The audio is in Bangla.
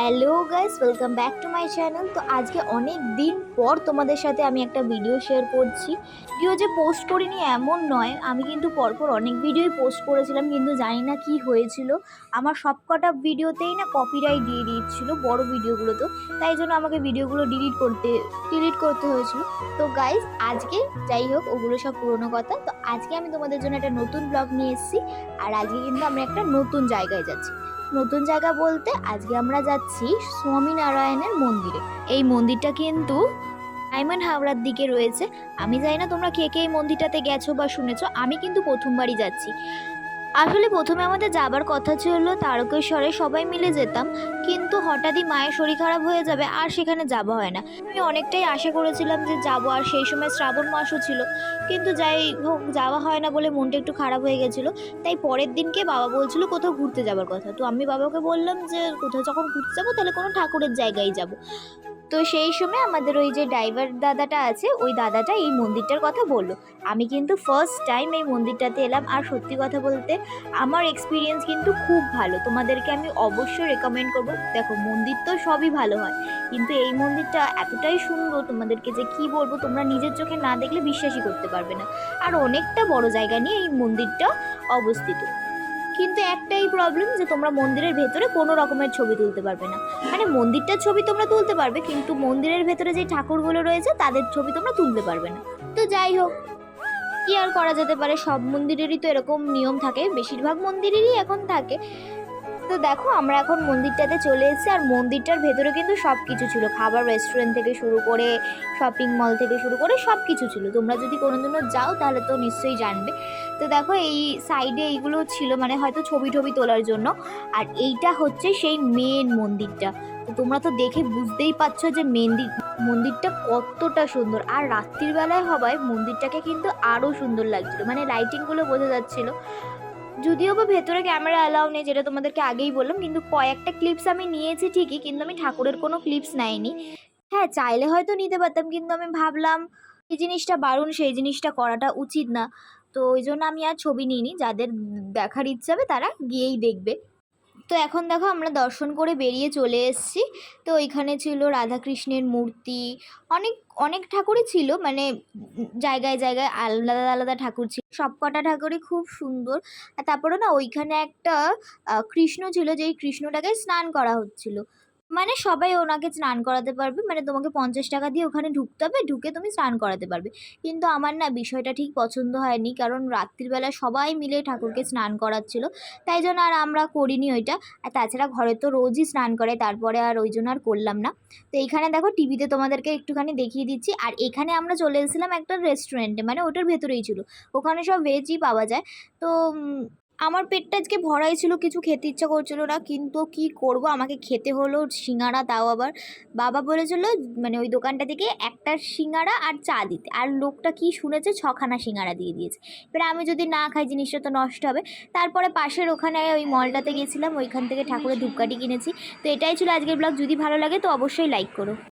Hello guys welcome back to my channel তো আজকে অনেক দিন পর তোমাদের সাথে আমি একটা ভিডিও শেয়ার করছি। ভিডিও যে পোস্ট করিনি এমন নয়, আমি কিন্তু পরপর অনেক ভিডিওই পোস্ট করেছিলাম, কিন্তু জানি না কি হয়েছিল। আমার সবকটা ভিডিওতেই না কপিরাইট দিয়ে দিচ্ছিল বড় ভিডিওগুলো তো, তাই জন্য আমাকে ভিডিওগুলো ডিলিট করতে ডিলিট করতে হয়েছিল। তো গাইস আজকে যাই হোক, ওগুলো সব পুরনো কথা। তো আজকে আমি তোমাদের জন্য একটা নতুন ব্লগ নিয়ে এসেছি, আর আজকে কিন্তু আমরা একটা নতুন জায়গায় যাচ্ছি। নতুন জায়গা বলতে আজকে আমরা যাচ্ছি স্বামীনারায়ণের মন্দিরে। এই মন্দিরটা কিন্তু ডায়মন্ড হাওড়ার দিকে রয়েছে। আমি জানি না তোমরা কে কে এই মন্দিরটাতে গেছো বা শুনেছো, আমি কিন্তু প্রথমবারই যাচ্ছি। আসলে প্রথমে আমাদের যাবার কথা ছিল তারকেশ্বরে সবাই মিলে যেতাম, কিন্তু হঠাৎই মায়ের শরীর খারাপ হয়ে যাবে আর সেখানে যাওয়া হয় না। আমি অনেকটাই আশা করেছিলাম যে যাব আর সেই সময় শ্রাবণ মাসও ছিল, কিন্তু যাই হোক, যাওয়া হয় না বলে মনটা একটু খারাপ হয়ে গেছিল। তাই পরের দিনকে বাবা বলছিল কোথাও ঘুরতে যাবার কথা। তো আমি বাবাকে বললাম যে কোথাও যখন ঘুরতে যাব তাহলে কোনো ঠাকুরের জায়গায় যাব। তো সেই সময় আমাদের ওই যে ড্রাইভার দাদাটা আছে, ওই দাদাটা এই মন্দিরটার কথা বলল। আমি কিন্তু ফার্স্ট টাইম এই মন্দিরটাতে এলাম আর সত্যি কথা বলতে আমার এক্সপিরিয়েন্স কিন্তু খুব ভালো। তোমাদেরকে আমি অবশ্যই রেকমেন্ড করব। দেখো, মন্দির তো সবই ভালো হয়, কিন্তু এই মন্দিরটা এতটাই সুন্দর তোমাদেরকে যে কি বলব, তোমরা নিজের চোখে না দেখলে বিশ্বাসই করতে পারবে না। আর অনেকটা বড় জায়গা নিয়ে এই মন্দিরটা অবস্থিত। কিন্তু একটাই প্রবলেম যে তোমরা মন্দিরের ভেতরে কোনো রকমের ছবি তুলতে পারবে না। মানে মন্দিরটার ছবি তোমরা তুলতে পারবে, কিন্তু মন্দিরের ভেতরে যে ঠাকুরগুলো রয়েছে, তাদের ছবি তোমরা তুলতে পারবে না। তো যাই হোক, কি আর করা যেতে পারে? সব মন্দিরেরই তো এরকম নিয়ম থাকে। বেশিরভাগ মন্দিরেরই এখন থাকে। তো দেখো, আমরা এখন মন্দিরটাতে চলে এসেছি আর মন্দিরটার ভেতরে কিন্তু সব কিছু ছিল। খাবার রেস্টুরেন্ট থেকে শুরু করে শপিং মল থেকে শুরু করে সব কিছু ছিল। তোমরা যদি কোনো দিনও যাও তাহলে তো নিশ্চয়ই জানবে। তো দেখো, এই সাইডে এইগুলো ছিল মানে হয়তো ছবি টবি তোলার জন্য। আর এইটা হচ্ছে সেই মেন মন্দিরটা। তো তোমরা তো দেখে বুঝতেই পারছ যে মন্দির মন্দিরটা কতটা সুন্দর। আর রাত্রির বেলায় হওয়ায় মন্দিরটাকে কিন্তু আরও সুন্দর লাগছিল। মানে লাইটিংগুলো বোঝা যাচ্ছিল। যদিও বা ভেতরে ক্যামেরা অ্যালাউ নেই, যেটা তোমাদেরকে আগেই বললাম, কিন্তু কয়েকটা ক্লিপস আমি নিয়েছি ঠিকই, কিন্তু আমি ঠাকুরের কোনো ক্লিপস নেয়নি হ্যাঁ চাইলে হয়তো নিতে পারতাম, কিন্তু আমি ভাবলাম এই জিনিসটা বারণ সেই জিনিসটা করাটা উচিত না। তো ওই জন্য আমি আর ছবি নিইনি, যাদের দেখার ইচ্ছা হবে তারা গিয়েই দেখবে। তো এখন দেখো আমরা দর্শন করে বেরিয়ে চলে এসেছি। তো ওইখানে ছিল রাধাকৃষ্ণের মূর্তি, অনেক অনেক ঠাকুরই ছিল মানে জায়গায় জায়গায় আলাদা আলাদা ঠাকুর ছিল। সব কটা ঠাকুরই খুব সুন্দর। আর তারপরে না ওইখানে একটা কৃষ্ণ ছিল, যেই কৃষ্ণটাকে স্নান করা হচ্ছিল। মানে সবাই ওনাকে স্নান করাতে পারবে মানে তোমাকে পঞ্চাশ টাকা দিয়ে ওখানে ঢুকতে হবে, ঢুকে তুমি স্নান করাতে পারবে। কিন্তু আমার না বিষয়টা ঠিক পছন্দ হয়নি, কারণ রাত্রিবেলা সবাই মিলে ঠাকুরকে স্নান করাচ্ছিল, তাই জন্য আর আমরা করিনি ওইটা। আর তাছাড়া ঘরে তো রোজই স্নান করে, তারপরে আর ওই জন্য আর করলাম না। তো এইখানে দেখো টিভিতে তোমাদেরকে একটুখানি দেখিয়ে দিচ্ছি, আর এখানে আমরা চলে এসেছিলাম একটা রেস্টুরেন্টে মানে ওটার ভেতরেই ছিল। ওখানে সব ভেজই পাওয়া যায়। তো আমার পেটটা আজকে ভরাই ছিল, কিছু খেতে ইচ্ছা করছিল না, কিন্তু কি করব? আমাকে খেতে হলো সিঙ্গারা, তাও আবার বাবা বলেছিল মানে ওই দোকানটা থেকে একটা সিঙ্গারা আর চা দিতে। আর লোকটা কি শুনেছে? ছখানা সিঙ্গারা দিয়ে দিয়েছে। এবার আমি যদি না খাই, জিনিসটা তো নষ্ট হবে। তারপরে পাশের ওখানে ওই মলটাতে গেছিলাম, ওইখান থেকে ঠাকুরের ধূপকাঠি কিনেছি। তো এটাই ছিল আজকের ব্লগ। যদি ভালো লাগে তো অবশ্যই লাইক করো।